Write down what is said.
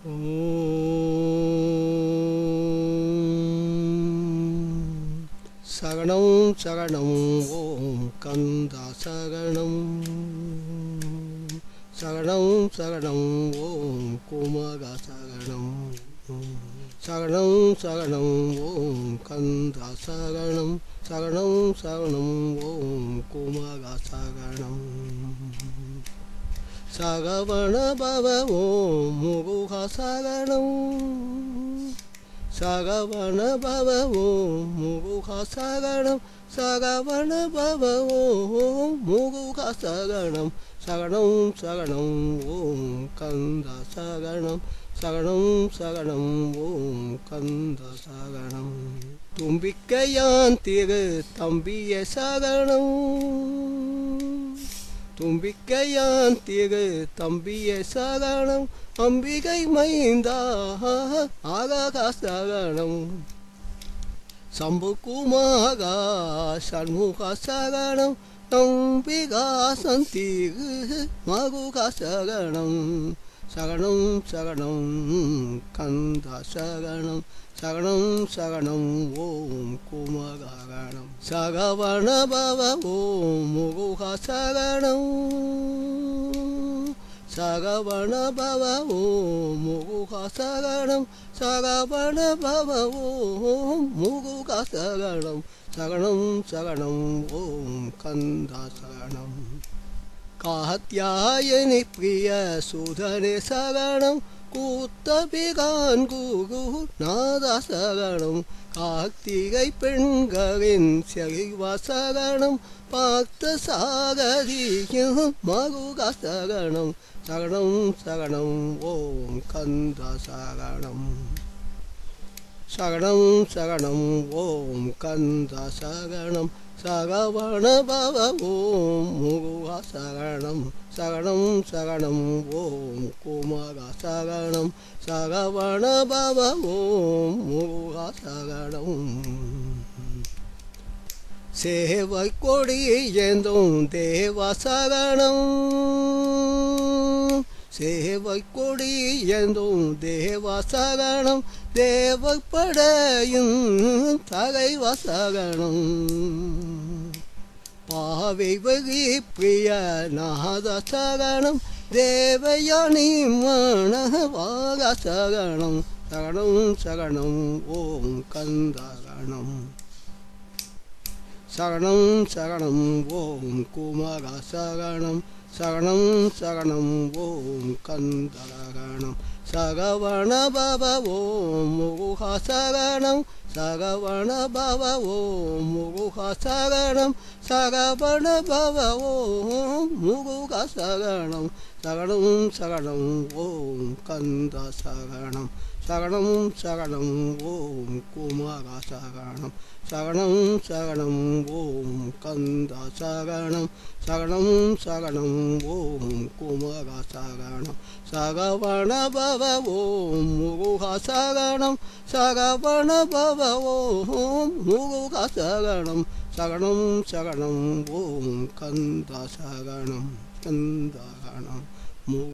ஓம் சகணம் சகணம் ஓம் கந்தா சகணம் சகணம் சகணம் ஓம் குமகா சகணம் சகணம் சகணம் ஓம் கந்தா சகணம் சகணம் சகணம் ஓம் குமகா சகணம் சகவணபவ ஓம் முகுக சகணம் சகவணபவ ஓம் முகுக சகணம் சகவணபவ ஓம் முகுக சகணம் சகணம் சகணம் ஓம் கந்த சகணம் சகணம் சகணம் ஓம் கந்த சகணம் தும்பிக்கையான் திரு தம்பிய சகணம் தும்பிக்கையான் திரு தம்பிய சகணம் அம்பிகை மைந்தா ஆகாக சகணம் சம்புகுமாகா சண்முக சகணம் நம்பிகா சந்திகு மகுக சகணம் சகணம் சகணம் கந்த சகணம் சகணம் சகணம் ஓம் குமகணம் சகவண பவ ஓம் முகுக சகணம் சகவண பவ ஓம் முகுக சகணம் சகவண பவ ஓம் முகுக சகணம் சகணம் சகணம் ஓம் கந்த சகணம் காத்தியாயனி பிரிய சுதனே சகணம் கூத்தபிகான் கூகு நாதசகணம் கார்த்திகை பெண்களின் செல்வசகணம் பார்த்த சாகதியும் மகுக சகணம் சகணம் சகணம் ஓம் கந்த சகணம் சகணம் ஓம் கந்த சகணம் சகவண பவ ஓம் முகுவா சகணம் சகணம் சகணம் ஓம் குமக சகணம் சகவண பவ ஓம் முகுவா சகணம் சேவை கொடி ஏந்தும் தேவ சகணம் சேவை கொடி என்றும் தேவ சகணம் தேவப்படையும் தகைவ சகணம் பாவை வகி பிரிய நாத சகணம் தேவயானி மனவாக சகணம் சகணம் சகணம் ஓம் கந்தகணம் சகணம் சகணம் ஓம் குமர சகணம் சகணம் சகணம் ஓம் கந்தகணம் சகவண பவ ஓம் முகுக சகணம் சகவண பவ சகபண முகுக சகணம் சகவண பவ ஓம் முகுக சகணம் சகணம் சகணம் ஓம் கந்த சகணம் சகணம் சகணம் ஓம் குமார சகணம் சகணம் சகணம் ஓம் கந்த சகணம் சகணம் சகணம் ஓம் குமார சகணம் சகவண பவ ஓம் முகுக சகணம் सगवण भो मूगुकाशगणं शगणं शगणं ॐ कन्दसगणं कन्दगणं मु